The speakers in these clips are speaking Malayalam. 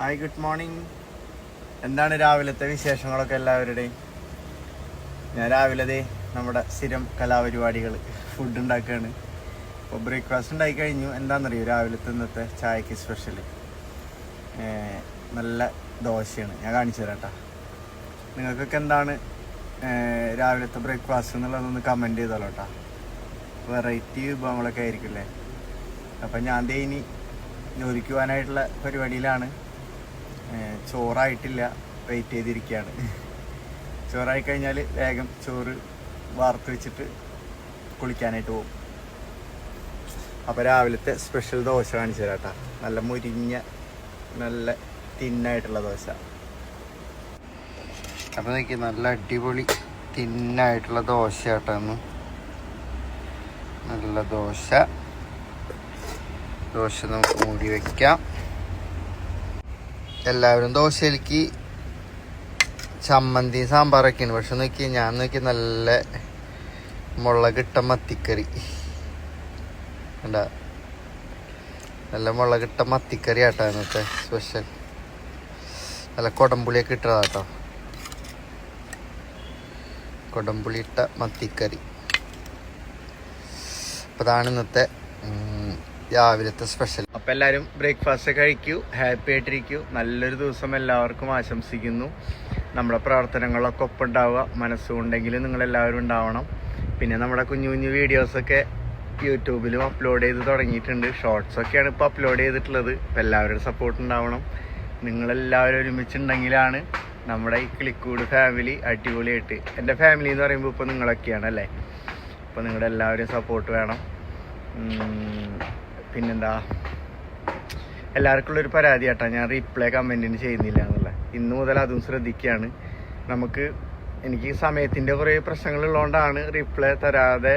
ഹായ് ഗുഡ് മോർണിംഗ് എന്താണ് രാവിലത്തെ വിശേഷങ്ങളൊക്കെ എല്ലാവരുടെയും? ഞാൻ രാവിലത്തെ നമ്മുടെ സ്ഥിരം കലാപരിപാടികൾ ഫുഡ് ഉണ്ടാക്കുകയാണ് അപ്പോൾ ബ്രേക്ക്ഫാസ്റ്റ് ഉണ്ടായി കഴിഞ്ഞു. എന്താണെന്നറിയോ രാവിലത്തെ ഇന്നത്തെ ചായക്ക് സ്പെഷ്യൽ നല്ല ദോശയാണ്. ഞാൻ കാണിച്ചു തരാം കേട്ടോ നിങ്ങൾക്കൊക്കെ എന്താണ് രാവിലത്തെ ബ്രേക്ക്ഫാസ്റ്റ് എന്നുള്ളതൊന്ന് കമന്റ് ചെയ്തോളൂ കേട്ടോ വെറൈറ്റി വിഭവങ്ങളൊക്കെ ആയിരിക്കില്ലേ അപ്പം ഞാൻ ദേ ഇനി ജോലിക്ക് പോകാനായിട്ടുള്ള പരിപാടിയിലാണ്. ചോറായിട്ടില്ല വെയിറ്റ് ചെയ്തിരിക്കുകയാണ് ചോറായി കഴിഞ്ഞാൽ വേഗം ചോറ് വാർത്ത് വെച്ചിട്ട് കുളിക്കാനായിട്ട് പോകും. അപ്പോൾ രാവിലത്തെ സ്പെഷ്യൽ ദോശ കാണിച്ചു തരാം കേട്ടോ നല്ല മുരിഞ്ഞ നല്ല തിന്നായിട്ടുള്ള ദോശ. അപ്പോൾ നോക്കി നല്ല അടിപൊളി തിന്നായിട്ടുള്ള ദോശ കേട്ടോ. നല്ല ദോശ. ദോശ നമുക്ക് മൂടി വെക്കാം. എല്ലാവരും ദോശയിലേക്ക് ചമ്മന്തി സാമ്പാറൊക്കെയാണ് പക്ഷെ നോക്കി ഞാൻ നോക്കി നല്ല മുളകിട്ട മത്തിക്കറി. കണ്ട? നല്ല മുളകിട്ട മത്തിക്കറി ആട്ടോ ഇന്നത്തെ സ്പെഷ്യൽ നല്ല കൊടംപുളിയൊക്കെ ഇട്ടതാട്ടോ. കൊടംപുളി ഇട്ട മത്തിക്കറി. അപ്പോൾ അതാണ് ഇന്നത്തെ രാവിലത്തെ സ്പെഷ്യൽ അപ്പൊ എല്ലാവരും ബ്രേക്ക്ഫാസ്റ്റ് കഴിക്കൂ ഹാപ്പി ആയിട്ടിരിക്കൂ. നല്ലൊരു ദിവസം എല്ലാവർക്കും ആശംസിക്കുന്നു. നമ്മുടെ പ്രവർത്തനങ്ങളൊക്കെ ഒപ്പം ഉണ്ടാവുക മനസ്സുകൊണ്ടെങ്കിൽ നിങ്ങളെല്ലാവരും ഉണ്ടാവണം. പിന്നെ നമ്മുടെ കുഞ്ഞു കുഞ്ഞു വീഡിയോസൊക്കെ യൂട്യൂബിലും അപ്ലോഡ് ചെയ്ത് തുടങ്ങിയിട്ടുണ്ട്. ഷോർട്സ് ഒക്കെയാണ് ഇപ്പോൾ അപ്ലോഡ് ചെയ്തിട്ടുള്ളത്. അപ്പോൾ എല്ലാവരുടെ സപ്പോർട്ട് ഉണ്ടാവണം. നിങ്ങളെല്ലാവരും ഒരുമിച്ചുണ്ടെങ്കിലാണ് നമ്മുടെ ഈ ക്ലിക്കൂട് ഫാമിലി അടിപൊളിയായിട്ട്. എന്റെ ഫാമിലി എന്ന് പറയുമ്പോൾ ഇപ്പോൾ നിങ്ങളൊക്കെയാണ് അല്ലേ? അപ്പോൾ നിങ്ങളുടെ എല്ലാവരും സപ്പോർട്ട് വേണം. പിന്നെന്താ? എല്ലാവർക്കും ഉള്ളൊരു പരാതി കേട്ടോ ഞാൻ റീപ്ലൈ കമന്റിന് ചെയ്യുന്നില്ല എന്നുള്ള ഇന്ന് മുതൽ അതും ശ്രദ്ധിക്കുകയാണ് നമുക്ക് എനിക്ക് സമയത്തിന്റെ കുറേ പ്രശ്നങ്ങളുള്ളതുകൊണ്ടാണ് റീപ്ലൈ തരാതെ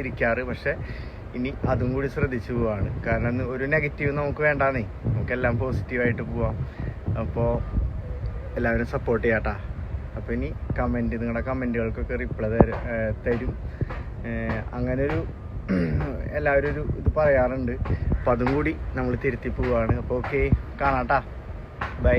ഇരിക്കാറ്. പക്ഷെ ഇനി അതും കൂടി ശ്രദ്ധിച്ചു പോവാണ്. കാരണം ഒരു നെഗറ്റീവ് നമുക്ക് വേണ്ടാന്നേ. നമുക്കെല്ലാം പോസിറ്റീവായിട്ട് പോവാം. അപ്പോൾ എല്ലാവരും സപ്പോർട്ട് ചെയ്യാട്ടാ. അപ്പോൾ ഇനി കമന്റ് നിങ്ങളുടെ കമന്റുകൾക്കൊക്കെ റിപ്ലൈ തരും അങ്ങനെ ഒരു എല്ലാവരും ഒരു ഇത് പറയാറുണ്ട്. അപ്പം അതും കൂടി നമ്മൾ തിരുത്തി പോവാണ്. അപ്പോൾ ഓക്കെ കാണാട്ടാ. ബൈ.